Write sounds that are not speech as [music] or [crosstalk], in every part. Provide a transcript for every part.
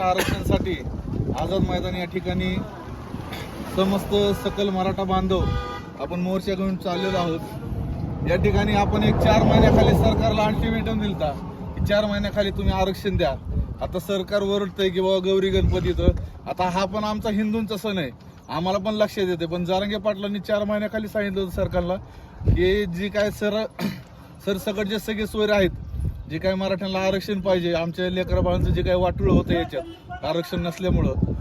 आरक्षणासाठी आझाद मैदान या ठिकाणी समस्त सकल मराठा बांधव आपण मोर्चा घेऊन चाललेलो आहोत. या ठिकाणी आपण एक चार महिन्याखाली सरकारला अल्टिमेटम दिलता की चार महिन्याखाली तुम्ही आरक्षण द्या. आता सरकार ओरडतंय की बाबा गौरी गणपतीचं. आता हा पण आमचा हिंदूंचा सण आहे. आम्हाला पण लक्षात येते. पण जारंगे पाटलांनी चार महिन्याखाली सांगितलं होतं सरकारला की जी काय सर सरसकट जे सगळे सोयरे आहेत जे काही मराठ्यांना आरक्षण पाहिजे आमच्या लेकराबाळांचं जे काही वाटुळ होतं याच्यात आरक्षण नसल्यामुळं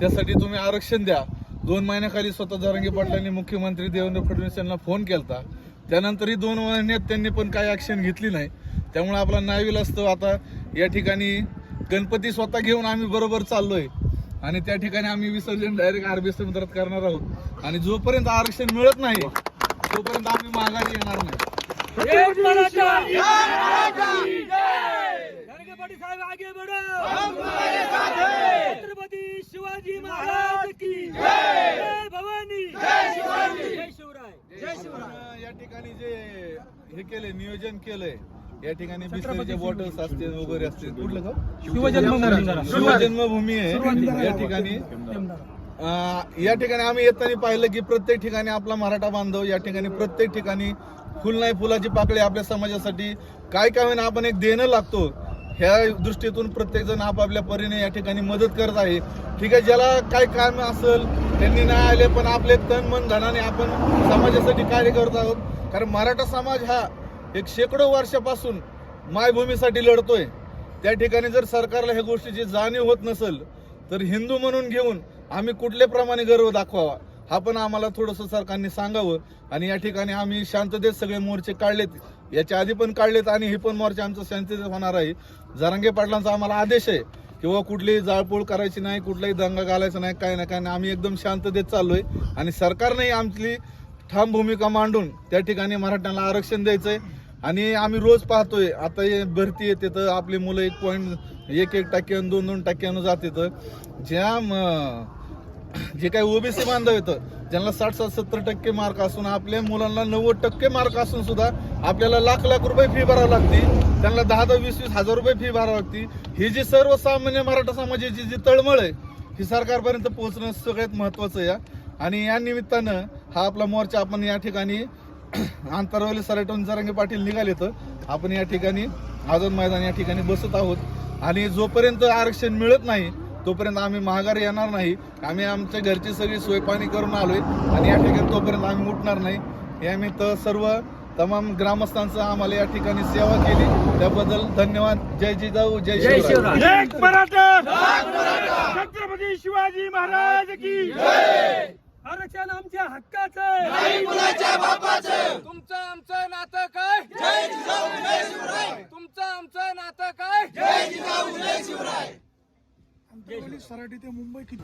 त्यासाठी तुम्ही आरक्षण द्या. दोन महिन्याखाली स्वतः जरांगे पाटलांनी मुख्यमंत्री देवेंद्र फडणवीस यांना फोन केला त्यानंतरही दोन महिन्यात त्यांनी पण काही ॲक्शन घेतली नाही. त्यामुळे आपला नाविल असतो आता. या ठिकाणी गणपती स्वतः घेऊन आम्ही बरोबर चाललोय. आणि त्या ठिकाणी आम्ही विसर्जन डायरेक्ट आरबी समुद्रात करणार आहोत. आणि जोपर्यंत आरक्षण मिळत नाही तोपर्यंत आम्ही माघारी येणार नाही. पाटील साहेब आगे बढ़ो. छत्रपती शिवाजी महाराज की जय. भवानी. जय शिवराय. जय शिवराय. या ठिकाणी जे हे केलंय नियोजन केलंय या ठिकाणी बिस्लरीचे बॉटल्स असतील वगैरे असतील. कुठलं गाव? शिवजन्मभूमी. शिवजन्मभूमी. आहे. या ठिकाणी या ठिकाणी आम्ही येताना पाहिलं की प्रत्येक ठिकाणी आपला मराठा बांधव या ठिकाणी प्रत्येक ठिकाणी फुल नाही फुलाची पाकळी आपल्या समाजासाठी काय काय होईना आपण एक देणं लागतो. ह्या दृष्टीतून प्रत्येकजण आपापल्या परीने या ठिकाणी मदत करत आहे. ठीक आहे ज्याला काय काम असेल त्यांनी नाही आले पण आपले तन मन धनाने आपण समाजासाठी कार्य करत आहोत. कारण मराठा समाज हा एक शेकडो वर्षापासून मायभूमीसाठी लढतोय. त्या ठिकाणी जर सरकारला ह्या गोष्टीची जाणीव होत नसेल तर हिंदू म्हणून घेऊन आम्ही कुठल्या प्रमाणे गर्व दाखवावा. हा पण आम्हाला थोडंसं सरकारने सांगावं. आणि या ठिकाणी आम्ही शांततेत सगळे मोर्चे काढलेत. याच्या आधी पण काढलेत आणि हे पण मोर्चे आमचं शांततेत होणार आहे. जरांगे पाटलांचा आम्हाला आदेश आहे किंवा कुठलीही जाळपोळ करायची नाही कुठलाही दंगा घालायचा नाही काय नाही काय नाही. आम्ही एकदम शांततेत चाललोय. आणि सरकारनेही आमची ठाम भूमिका मांडून त्या ठिकाणी मराठ्यांना आरक्षण द्यायचंय. आणि आम्ही रोज पाहतोय आता हे भरती येते तर आपली मुलं एक पॉईंट एक एक टक्क्यानं दोन दोन टक्क्यानं जाते तर. ज्या जे काही ओबीसी बांधव येतं ज्यांना साठ साठ सत्तर टक्के मार्क असून आपल्या मुलांना नव्वद टक्के मार्क असून सुद्धा आपल्याला लाख लाख रुपये फी भरावी लागते. त्यांना दहा दहा वीस वीस हजार रुपये फी भरावी लागते. ही जी सर्वसामान्य मराठा समाजाची जी तळमळ आहे ही सरकारपर्यंत पोहोचणं सगळ्यात महत्वाचं आहे आणि या निमित्तानं हा आपला मोर्चा आपण या ठिकाणी [clears throat] आंतरवली सराटून जरांगे पाटील निघाले तर आपण या ठिकाणी आझाद मैदान या ठिकाणी बसत आहोत. आणि जोपर्यंत आरक्षण मिळत नाही तोपर्यंत आम्ही महागारी येणार नाही. आम्ही आमच्या घरची सगळी सोयपाणी करून आलोय आणि या ठिकाणी तोपर्यंत आम्ही उठणार नाही. या निमित्त सर्व तमाम ग्रामस्थांचं आम्हाला या ठिकाणी सेवा केली. त्याबद्दल धन्यवाद. जय जिजाऊ जय जय शिवराय. छत्रपती शिवाजी महाराज की आरक्षण आमच्या हक्काचं तुमचं आमचं नातं काय? तुमचं आमचं नातं काय? सराठी ते मुंबई किती?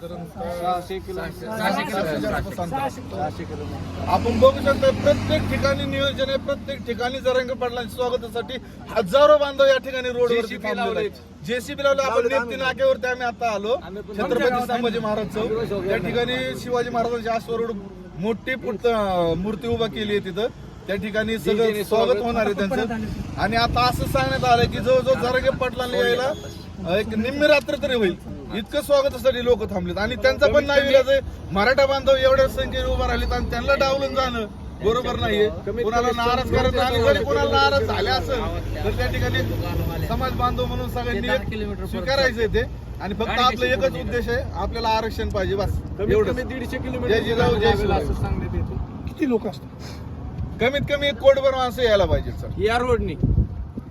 आपण बघू शकतो प्रत्येक ठिकाणी नियोजन आहे प्रत्येक ठिकाणी जरंग पाटलांच्या स्वागतासाठी हजारो बांधव या ठिकाणी रोडवरती थांबलेले जेसीबी लावले आपण नेप्ती नाक्यावरती आम्ही आता आलो. छत्रपती संभाजी महाराज चौक. त्या ठिकाणी शिवाजी महाराजांच्या आश्वरूढ मोठी मूर्ती उभा केली आहे तिथं. त्या ठिकाणी सगळं स्वागत होणार आहे त्यांचं. आणि आता असं सांगण्यात आलं की जवळजवळ जरंगे पाटलांना यायला एक निम्मी रात्र तरी होईल. इतकं स्वागतासाठी लोक थांबलेत. आणि त्यांचा पण नाही विलाज आहे. मराठा बांधव एवढ्या संख्येने उभा राहिलेत आणि त्यांना डावलून जाणं बरोबर नाहीये. कोणाला नाराज करत आणि जरी कोणाला नाराज झाले असेल तर त्या ठिकाणी समाज बांधव म्हणून सगळ्यांनी एक स्वीकारायचंय ते. आणि फक्त आपलं एकच उद्देश आहे. आपल्याला आरक्षण पाहिजे बस. एवढं दीडशे जय जिजाऊ जय शिवराय किती लोक असतात? कमीत कमी एक कोटभर माणसं यायला पाहिजे सर. या रोडनी.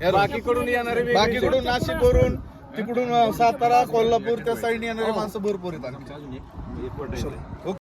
बाकीकडून येणारे बाकीकडून नाशिक वरून तिकडून सातारा कोल्हापूर त्या साईडने येणारे माणसं भरपूर येतात ओके